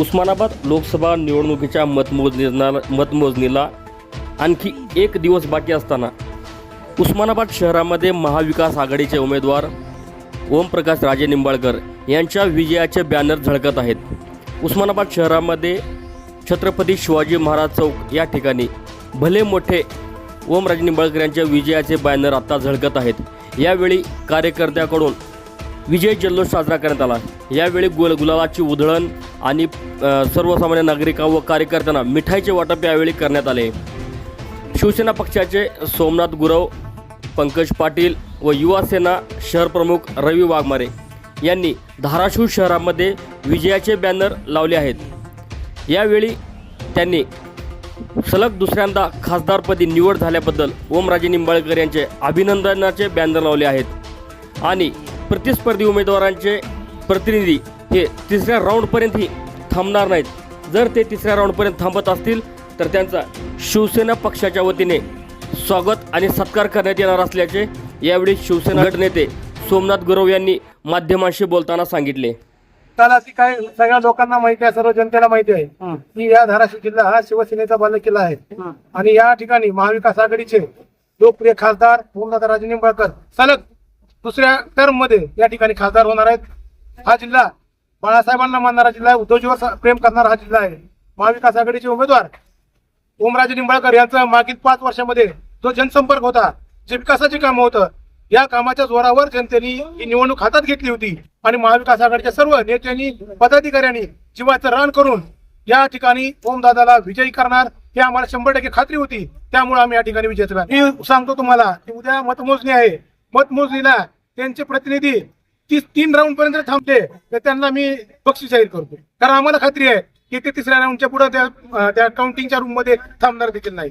उस्मानाबाद लोकसभा निवडणुकीच्या मतमोजणीला मतमोजणीला आणखी एक दिवस बाकी असताना उस्मानाबाद शहरामध्ये महाविकास आघाडीचे उमेदवार ओमप्रकाश राजे निंबाळकर यांच्या विजयाचे बॅनर झळकत आहेत. उस्मानाबाद शहरामध्ये छत्रपती शिवाजी महाराज चौक या ठिकाणी भले मोठे ओमराजे निंबाळकर यांच्या विजयाचे बॅनर आता झळकत आहेत. यावेळी कार्यकर्त्याकडून विजय जल्लोष साजरा करण्यात आला. यावेळी गोल गुलाबाची उधळण आणि सर्वसामान्य नागरिका व कार्यकर्त्यांना मिठाईचे वाटप यावेळी करण्यात आले. शिवसेना पक्षाचे सोमनाथ गुरव पंकज पाटील व युवासेना शहरप्रमुख रवी वाघमारे यांनी धाराशिव शहरामध्ये विजयाचे बॅनर लावले आहेत. यावेळी त्यांनी सलग दुसऱ्यांदा खासदारपदी निवड झाल्याबद्दल ओमराजे निंबाळकर यांचे अभिनंदनाचे बॅनर लावले आहेत. आणि प्रतिस्पर्धी उमेदवारांचे प्रतिनिधी हे तिसऱ्या राऊंडपर्यंतही थांबणार नाहीत. जर ते तिसऱ्या राऊंडपर्यंत थांबत असतील तर त्यांचा शिवसेना पक्षाच्या वतीने स्वागत आणि सत्कार करण्यात येणार असल्याचे यावेळी शिवसेना गटनेते सोमनाथ गुरव यांनी माध्यमांशी बोलताना सांगितले. त्याला ती काय सगळ्या लोकांना माहिती आहे सर्व जनतेला माहिती आहे की या धाराशिव जिल्हा हा शिवसेनेचा बालेकिल्ला आहे. आणि या ठिकाणी महाविकास आघाडीचे लोकप्रिय खासदार ओमदादा राजे निंबाळकर सलग दुसऱ्या टर्ममध्ये या ठिकाणी खासदार होणार आहेत. हा जिल्हा बाळासाहेबांना मानणारा जिल्हा आहे. उद्धवजीवर प्रेम करणारा हा जिल्हा आहे. महाविकास आघाडीचे उमेदवार ओमराजे निंबाळकर यांचा मागील पाच वर्षामध्ये जो जनसंपर्क होता जे विकासाचे काम होतं या कामाच्या जोरावर जनतेने ही निवडणूक हातात घेतली होती. आणि महाविकास आघाडीच्या सर्व नेत्यांनी पदाधिकाऱ्यांनी जीवाचं रान करून या ठिकाणी ओमदादाला विजयी करणार हे आम्हाला शंभर टक्के खात्री होती. त्यामुळे आम्ही या ठिकाणी विजय मी सांगतो तुम्हाला की उद्या मतमोजणी आहे. मतमोजणीला त्यांचे प्रतिनिधी तीस तीन राऊंड पर्यंत थांबले तर त्यांना मी बक्षीस जाहीर करतो. कारण आम्हाला खात्री आहे की ते तिसऱ्या राऊंडच्या पुढे त्या त्या काउंटिंगच्या रूममध्ये थांबणार देखील नाही.